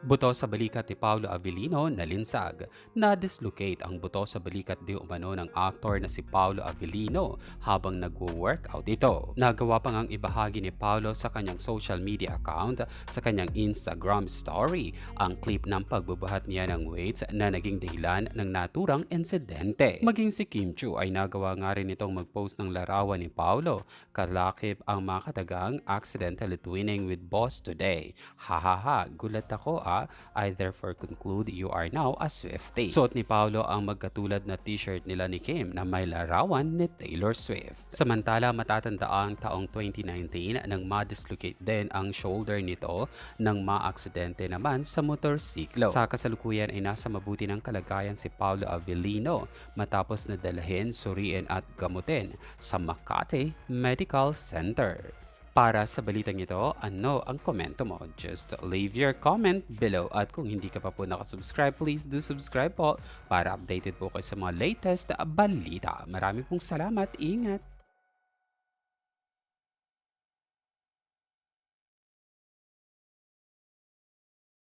Buto sa balikat ni Paolo Avellino nalinsag. Na-dislocate ang buto sa balikat di umano ng aktor na si Paolo Avellino habang nagwo-workout ito. Nagawa pa ngang ibahagi ni Paolo sa kanyang social media account sa kanyang Instagram story ang clip ng pagbubuhat niya ng weights na naging dahilan ng naturang insidente. Maging si Kim Chu ay nagawa nga rin itong mag-post ng larawan ni Paolo kalakip ang makatagang accidentally twinning with boss today. Hahaha, gulat ako ah. I therefore conclude you are now a Swiftie. Suot ni Paolo ang magkatulad na t-shirt nila ni Kim na may larawan ni Taylor Swift. Samantala matatanda ang taong 2019 nang ma-dislocate din ang shoulder nito nang maaksidente naman sa motorsiklo. Sa kasalukuyan ay nasa mabuti ng kalagayan si Paolo Avellino matapos na dalhin, suriin at gamutin sa Makati Medical Center. Para sa balitang ito, ano ang komento mo? Just leave your comment below at kung hindi ka pa po nakasubscribe, please do subscribe po para updated po kayo sa mga latest balita. Marami pong salamat, ingat!